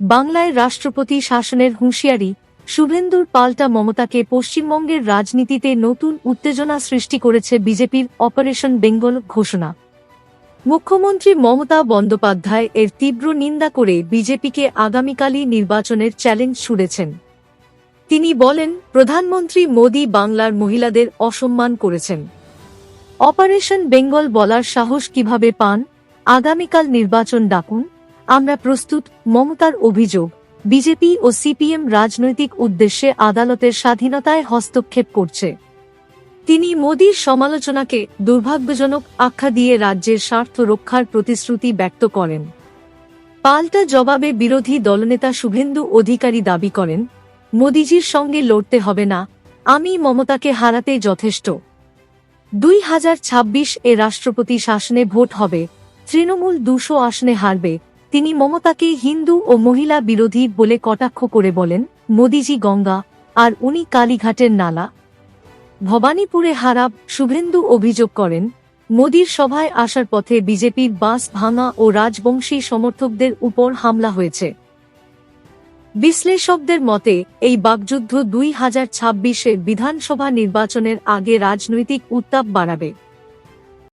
বাংলায় রাষ্ট্রপতি শাসনের হুঁশিয়ারি, শুভেন্দুর পাল্টা মমতাকে পশ্চিমবঙ্গের রাজনীতিতে নতুন উত্তেজনা সৃষ্টি করেছে বিজেপির অপারেশন বেঙ্গল ঘোষণা। মুখ্যমন্ত্রী মমতা বন্দ্যোপাধ্যায় এর তীব্র নিন্দা করে বিজেপিকে আগামীকালই নির্বাচনের চ্যালেঞ্জ ছুড়েছেন। তিনি বলেন, প্রধানমন্ত্রী মোদী বাংলার মহিলাদের অসম্মান করেছেন। অপারেশন বেঙ্গল বলার সাহস কীভাবে পান? আগামীকাল নির্বাচন ডাকুন। আমরা প্রস্তুত, মমতার অভিযোগ। বিজেপি ও সিপিএম রাজনৈতিক উদ্দেশ্যে আদালতের স্বাধীনতায় হস্তক্ষেপ করছে। তিনি মোদীর সমালোচনাকে দুর্ভাগ্যজনক আখ্যা দিয়ে রাজ্যের স্বার্থ রক্ষার প্রতিশ্রুতি ব্যক্ত করেন। পাল্টা জবাবে বিরোধী দলনেতা শুভেন্দু অধিকারী দাবি করেন, মোদিজির সঙ্গে লড়তে হবে না, আমি মমতাকে হারাতে যথেষ্ট। দুই হাজার ছাব্বিশ এ রাষ্ট্রপতি শাসনে ভোট হবে, তৃণমূল দুশো আসনে হারবে তিনি মমতাকে হিন্দু ও মহিলা বিরোধী বলে কটাক্ষ করে বলেন, মোদিজি গঙ্গা, আর উনি কালীঘাটের নালা। ভবানীপুরে হারাব শুভেন্দু অভিযোগ করেন, মোদির সভায় আসার পথে বিজেপির বাস ভাঙা ও রাজবংশী সমর্থকদের উপর হামলা হয়েছে। বিশ্লেষকদের মতে, এই বাগযুদ্ধ দুই হাজার ছাব্বিশের বিধানসভা নির্বাচনের আগে রাজনৈতিক উত্তাপ বাড়াবে।